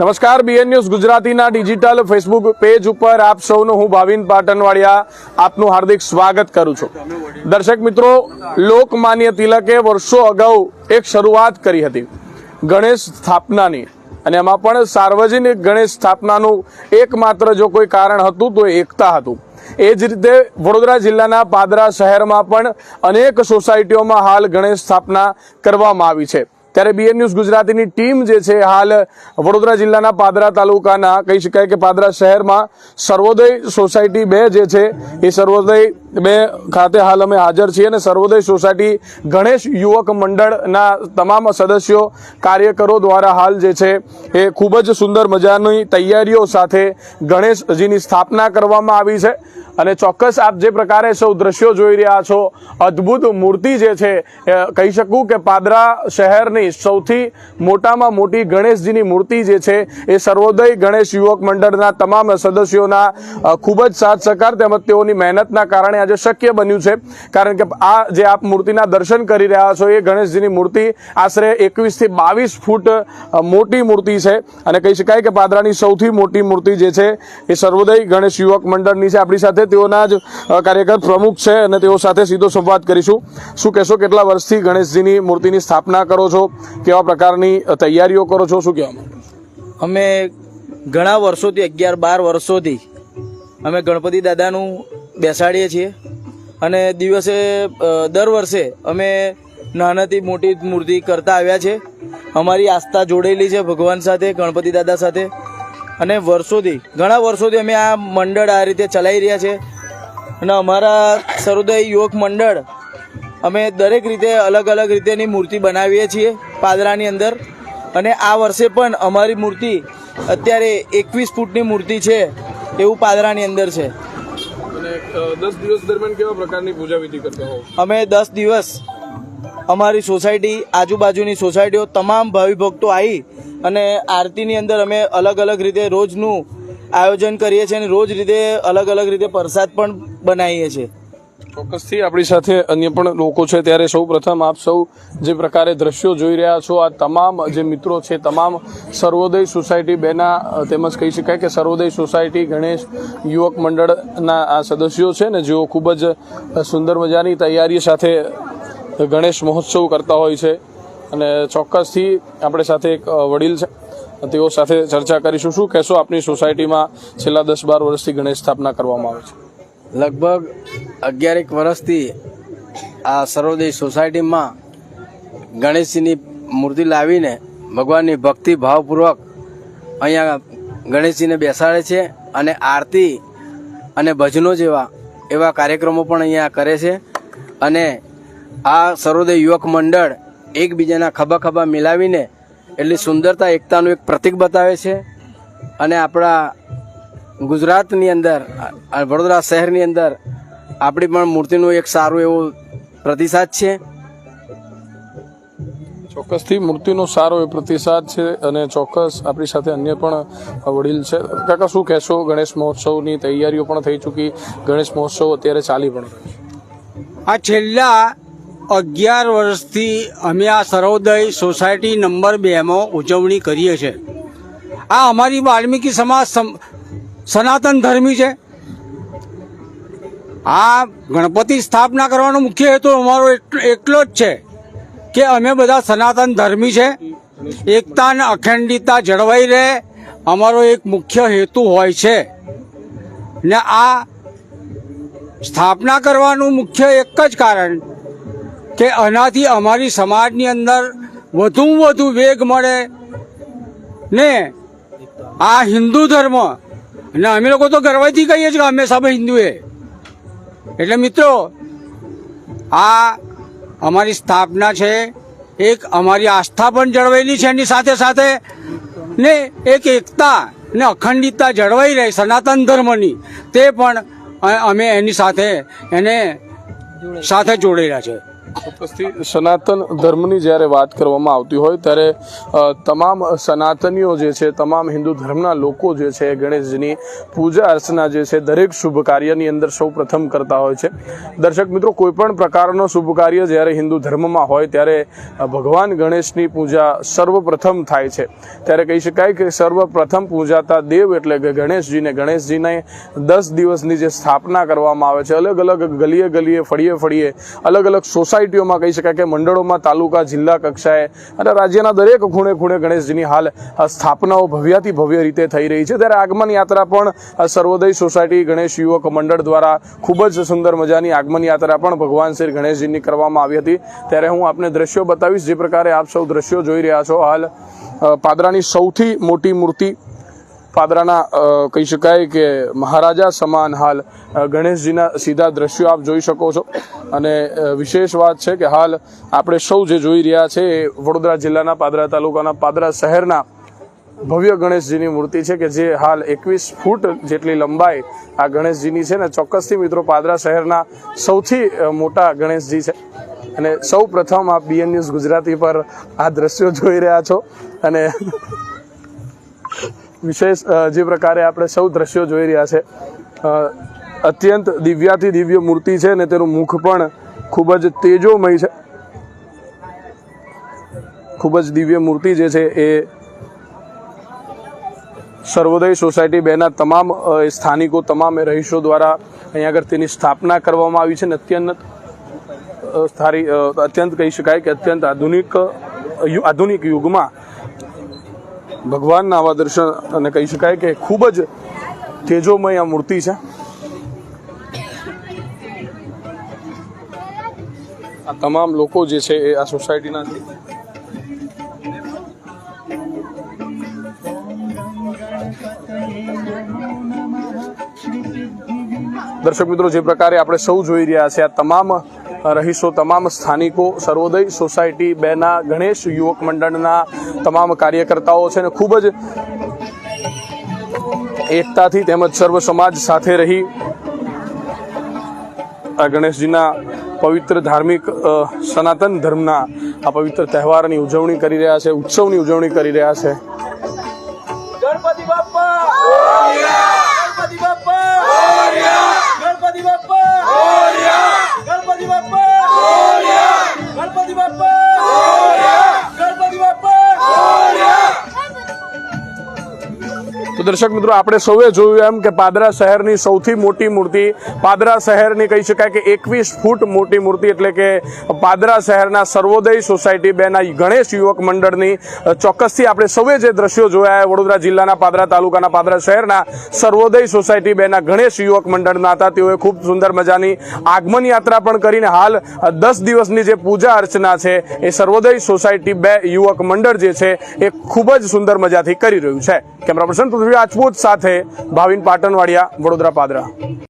નમસ્કાર BN news ગુજરાતીના digital Facebook page ઉપર આપ સૌનું હું ભાવિન પાટણવાડિયા આપનું હાર્દિક સ્વાગત કરું છું. દર્શક મિત્રો, લોકમાન્ય તિલકે વર્ષો અગાઉ એક શરૂઆત કરી હતી, ગણેશ સ્થાપનાની. અને એમાં પણ સાર્વજનિક ગણેશ સ્થાપનાનું એકમાત્ર જો કોઈ કારણ હતું તો એકતા હતું. એ જ રીતે વડોદરા જિલ્લાના પાદરા શહેરમાં પણ અનેક સોસાયટીઓમાં હાલ ગણેશ સ્થાપના કરવામાં આવી છે. ત્યારે બીએન ન્યૂઝ ગુજરાતીની ટીમ જે છે હાલ વડોદરા જિલ્લાના પાદરા તાલુકાના, કહી શકાય કે પાદરા શહેરમાં સર્વોદય સોસાયટી બે જે છે, એ સર્વોદય બે ખાતે હાલ અમે હાજર છીએ અને સર્વોદય સોસાયટી ગણેશ યુવક મંડળના તમામ સદસ્યો, કાર્યકરો દ્વારા હાલ જે છે, એ ખૂબ જ સુંદર મજાની તૈયારીઓ સાથે ગણેશજીની સ્થાપના કરવામાં આવી છે. અને ચોક્કસ આપ જે પ્રકારે સૌ દ્રશ્યો જોઈ રહ્યા છો, અદ્ભુત મૂર્તિ જે છે કહી શકું કે પાદરા શહેરની સૌથી મોટામાં મોટી ગણેશજીની મૂર્તિ જે છે એ સર્વોદય ગણેશ યુવક મંડળના તમામ સદસ્યોના ખૂબ જ સાથ સહકાર તેમજ તેઓની મહેનતના કારણે આજે શક્ય બન્યું છે. કારણ કે આ જે આપ મૂર્તિના દર્શન કરી રહ્યા છો, એ ગણેશજીની મૂર્તિ આશરે એકવીસથી બાવીસ ફૂટ મોટી મૂર્તિ છે. અને કહી શકાય કે પાદરાની સૌથી મોટી મૂર્તિ જે છે એ સર્વોદય ગણેશ યુવક મંડળની છે. આપણી સાથે તેઓના જ કાર્યકર પ્રમુખ છે અને તેઓ સાથે સીધો સંવાદ કરીશું. શું કહેશો, કેટલા વર્ષથી ગણેશજીની મૂર્તિની સ્થાપના કરો છો? કેવા પ્રકારની તૈયારીઓ કરો છો? શું કહેવા અમે ઘણા વર્ષોથી, અગિયાર બાર વર્ષોથી અમે ગણપતિ દાદાનું બેસાડીએ છીએ અને દિવસે દર વર્ષે અમે નાનાથી મોટી મૂર્તિ કરતા આવ્યા છે. અમારી આસ્થા જોડેલી છે ભગવાન સાથે, ગણપતિ દાદા સાથે. અને વર્ષોથી, ઘણા વર્ષોથી અમે આ મંડળ આ રીતે ચલાવી રહ્યા છે. અને અમારા સર્વોદય યુવક મંડળ અમે દરેક રીતે અલગ અલગ રીતેની મૂર્તિ બનાવીએ છીએ પાદરાની અંદર. અને આ વર્ષે પણ અમારી મૂર્તિ અત્યારે એકવીસ ફૂટની મૂર્તિ છે એવું પાદરાની અંદર છે. દસ દિવસ દરમિયાન કેવા પ્રકારની પૂજા વિધિ કરતા હો અમે દસ દિવસ અમારી સોસાયટી આજુબાજુની સોસાયટીઓ તમામ ભાવિભક્તો આવી અને આરતીની અંદર અમે અલગ અલગ રીતે રોજનું આયોજન કરીએ છીએ અને રોજ રીતે અલગ અલગ રીતે પ્રસાદ પણ બનાવીએ છીએ. ચોક્કસથી આપણી સાથે અન્ય પણ લોકો છે. ત્યારે સૌ પ્રથમ આપ સૌ જે પ્રકારે દ્રશ્યો જોઈ રહ્યા છો, આ તમામ જે મિત્રો છે, તમામ સર્વોદય સોસાયટી બેના તેમજ કહી શકાય કે સર્વોદય સોસાયટી ગણેશ યુવક મંડળના આ સદસ્યો છે ને જેઓ ખૂબ જ સુંદર મજાની તૈયારી સાથે ગણેશ મહોત્સવ કરતા હોય છે. અને ચોક્કસથી આપણે સાથે એક વડીલ છે, તેઓ સાથે ચર્ચા કરીશું. શું કહેશો? આપની સોસાયટીમાં છેલ્લા દસ બાર વર્ષથી ગણેશ સ્થાપના કરવામાં આવે છે. લગભગ અગિયારેક વર્ષથી આ સર્વોદય સોસાયટીમાં ગણેશજીની મૂર્તિ લાવીને ભગવાનની ભક્તિ ભાવપૂર્વક અહીંયા ગણેશજીને બેસાડે છે અને આરતી અને ભજનો જેવા એવા કાર્યક્રમો પણ અહીંયા કરે છે. અને આ સર્વોદય યુવક મંડળ એકબીજાના ખભા ખભા મિલાવીને એટલી સુંદરતા, એકતાનું એક પ્રતીક બતાવે છે. અને આપણા ગુજરાતની અંદર આ વડોદરા શહેરની અંદર આપણી પણ મૂર્તિનું એક સારું એવું પ્રતિસાદ છે. ચોક્કસથી મૂર્તિનો સારો એ પ્રતિસાદ છે અને ચોક્કસ આપણી સાથે અન્ય પણ વડીલ છે. કાકા શું કહેશો? ગણેશ મહોત્સવની તૈયારીઓ પણ થઈ ચૂકી. ગણેશ મહોત્સવ અત્યારે ચાલી પણ આ છેલ્લા અગિયાર વર્ષથી અમે આ સર્વોદય સોસાયટી નંબર બેમાં ઉજવણી કરીએ છીએ. આ અમારી વાલ્મીકી સમાજ સમ- સનાતન ધર્મી છે. આ ગણપતિ સ્થાપના કરવાનો મુખ્ય હેતુ અમારો એટલો- જ છે કે અમે બધા સનાતન ધર્મી છે. એકતા અને અખંડિતતા જળવાઈ રહે, અમારો એક મુખ્ય હેતુ હોય છે. ને આ સ્થાપના કરવાનું મુખ્ય એક જ કારણ કે આનાથી અમારી સમાજની અંદર વધુ વધુ વેગ મળે ને આ હિન્દુ ધર્મ અને અમે લોકો તો ગર્વથી કહીએ છીએ કે અમે સબ હિન્દુએ. એટલે મિત્રો, આ અમારી સ્થાપના છે, એક અમારી આસ્થા પણ જળવાયેલી છે, એની સાથે સાથે ને એક એકતા ને અખંડિતતા જળવાઈ રહે, સનાતન ધર્મની, તે પણ અમે એની સાથે, એને સાથે જોડેલા છે. ચોક્કસથી સનાતન ધર્મની જ્યારે વાત કરવામાં આવતી હોય, ત્યારે તમામ સનાતનીઓ જે છે, તમામ હિન્દુ ધર્મના લોકો જે છે, ગણેશજીની પૂજા અર્ચના જે છે, દરેક શુભ કાર્યની અંદર સૌ પ્રથમ કરતા હોય છે. દર્શક મિત્રો, કોઈ પણ પ્રકારનો શુભ કાર્ય જ્યારે હિન્દુ ધર્મમાં હોય, ત્યારે ભગવાન ગણેશની પૂજા સર્વપ્રથમ થાય છે. ત્યારે કહી શકાય કે સર્વપ્રથમ પૂજાતા દેવ એટલે કે ગણેશજીને ગણેશજીને દસ દિવસની જે સ્થાપના કરવામાં આવે છે અલગ અલગ ગલીએ ગલીએ ફળીએ ફળીએ અલગ અલગ સોસાયટીઓમાં કહી શકાય કે મંડળોમાં તાલુકા, જિલ્લા કક્ષાએ અને રાજ્યના દરેક ખૂણે ખૂણે ગણેશજીની હાલ સ્થાપનાઓ ભવ્યાથી ભવ્ય રીતે થઈ રહી છે. ત્યારે આગમન યાત્રા પણ સર્વોદય સોસાયટી ગણેશ યુવક મંડળ દ્વારા ખૂબ જ સુંદર મજાની આગમન યાત્રા પણ ભગવાન શ્રી ગણેશજીની કરવામાં આવી હતી. ત્યારે હું આપને દ્રશ્યો બતાવીશ. જે પ્રકારે આપ સૌ દ્રશ્યો જોઈ રહ્યા છો. હાલ પાદરાની સૌથી મોટી મૂર્તિ પાદરાના કહી શકાય કે મહારાજા સમાન હાલ ગણેશજીના સીધા દ્રશ્યો આપ જોઈ શકો છો. અને વિશેષ વાત છે કે હાલ આપણે સૌ જે જોઈ રહ્યા છે એ વડોદરા જિલ્લાના, પાદરા તાલુકાના, પાદરા શહેરના ભવ્ય ગણેશજીની મૂર્તિ છે કે જે હાલ એકવીસ ફૂટ જેટલી લંબાઈ આ ગણેશજીની છે ને ચોક્કસથી મિત્રો પાદરા શહેરના સૌથી મોટા ગણેશજી છે. અને સૌ પ્રથમ આપ બીએન ન્યૂઝ ગુજરાતી પર આ દ્રશ્યો જોઈ રહ્યા છો. અને વિશેષ જે પ્રકારે આપણે સૌ દ્રશ્યો જોઈ રહ્યા છે. અત્યંત દિવ્યાથી દિવ્ય મૂર્તિ છે ને તેનું મુખ પણ ખૂબ જ તેજોમય છે. ખૂબ જ દિવ્ય મૂર્તિ જે છે એ સર્વોદય સોસાયટી બેના તમામ સ્થાનિકો, તમામ રહીશો દ્વારા અહીંયા આગળ તેની સ્થાપના કરવામાં આવી છે ને અત્યંત સારી અત્યંત કહી શકાય કે અત્યંત આધુનિક આધુનિક યુગમાં ભગવાનના આવા દર્શન અને કહી શકાય કે ખૂબ જ તેજોમય આ મૂર્તિ છે. આ તમામ લોકો જે છે એ આ સોસાયટીના છે. દર્શક મિત્રો, જે પ્રકારે આપણે સૌ જોઈ રહ્યા છે, આ તમામ રહીશો તમામ સ્થાનિકો, સર્વોદય સોસાયટી બેના ગણેશ યુવક મંડળના તમામ કાર્યકર્તાઓ છે ને ખૂબ જ એકતાથી તેમજ સર્વ સમાજ સાથે રહી આ ગણેશજીના પવિત્ર ધાર્મિક સનાતન ધર્મના આ પવિત્ર તહેવારની ઉજવણી કરી રહ્યા છે, ઉત્સવની ઉજવણી કરી રહ્યા છે. દર્શક મિત્રો, આપણે સૌએ જોયું એમ કે પાદરા શહેરની સૌથી મોટી મૂર્તિ, પાદરા શહેરની કહી શકાય કે એકવીસ ફૂટ મોટી મૂર્તિ એટલે કે પાદરા શહેરના સર્વોદય સોસાયટી બેના ગણેશ યુવક મંડળની ચોક્કસથી આપણે સૌએ જે દ્રશ્યો જોયા વડોદરા જિલ્લાના પાદરા તાલુકાના પાદરા શહેરના સર્વોદય સોસાયટી બેના ગણેશ યુવક મંડળના હતા. તેઓએ ખૂબ સુંદર મજાની આગમન યાત્રા પણ કરીને હાલ દસ દિવસની જે પૂજા અર્ચના છે એ સર્વોદય સોસાયટી બે યુવક મંડળ જે છે એ ખૂબ જ સુંદર મજાથી કરી રહ્યું છે. કેમેરા પર્સન પૃથ્વી રાજપૂત સાથે ભાવિન પાટણવાડિયા વડોદરા પાદરા.